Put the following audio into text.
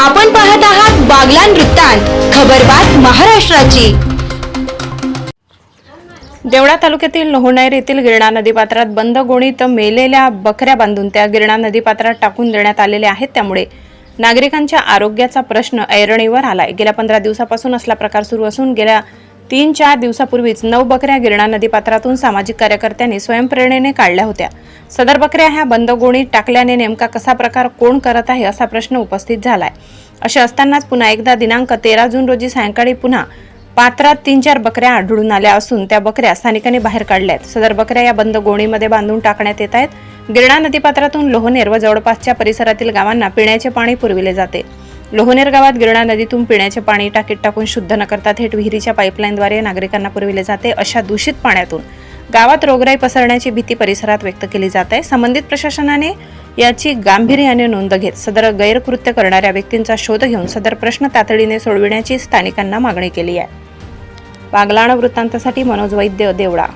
आपण पाहत आहात बागलान वृत्तांत खबरबात महाराष्ट्राची. देवळा तालुक्यातील लोहनेर येथील गिरणा नदीपात्रात बंद गोणीत मेलेल्या बकऱ्या बांधून त्या गिरणा नदीपात्रात टाकून देण्यात आलेल्या आहेत त्यामुळे नागरिकांच्या आरोग्याचा प्रश्न ऐरणीवर आलाय. गेल्या पंधरा दिवसापासून असला प्रकार सुरू असून गेल्या तीन चार दिवसापूर्वीच नऊ बकऱ्या गिरणा नदीपात्रातून सामाजिक कार्यकर्त्यांनी स्वयंप्रेरणेने काढल्या होत्या. सदर बकऱ्या ह्या बंद गोणीत टाकल्याने नेमका कसा प्रकार कोण करत आहे असा प्रश्न उपस्थित झालाय. असे असतानाच पुन्हा एकदा दिनांक तेरा जून रोजी सायंकाळी पुन्हा पात्रात तीन चार बकऱ्या आढळून आल्या असून त्या बकऱ्या स्थानिकांनी बाहेर काढल्या आहेत सदर बकऱ्या या बंद गोणीमध्ये बांधून टाकण्यात येत आहेत. गिरणा नदीपात्रातून लोहनेर व जवळपासच्या परिसरातील गावांना पिण्याचे पाणी पुरविले जाते. लोहनेर गावात गिरणा नदीतून पिण्याचे पाणी टाकीत टाकून शुद्ध न करता थेट विहिरीच्या पाईपलाईनद्वारे नागरिकांना पुरविले जाते अशा दूषित पाण्यातून. गावात रोगराई पसरण्याची भीती परिसरात व्यक्त केली जात. आहे संबंधित प्रशासनाने याची गांभीर्याने नोंद घेत सदर गैरकृत्य करणाऱ्या व्यक्तींचा शोध घेऊन सदर प्रश्न तातडीने सोडविण्याची स्थानिकांना मागणी केली आहे. बागलाण वृत्तांतासाठी मनोज वैद्य देवळा.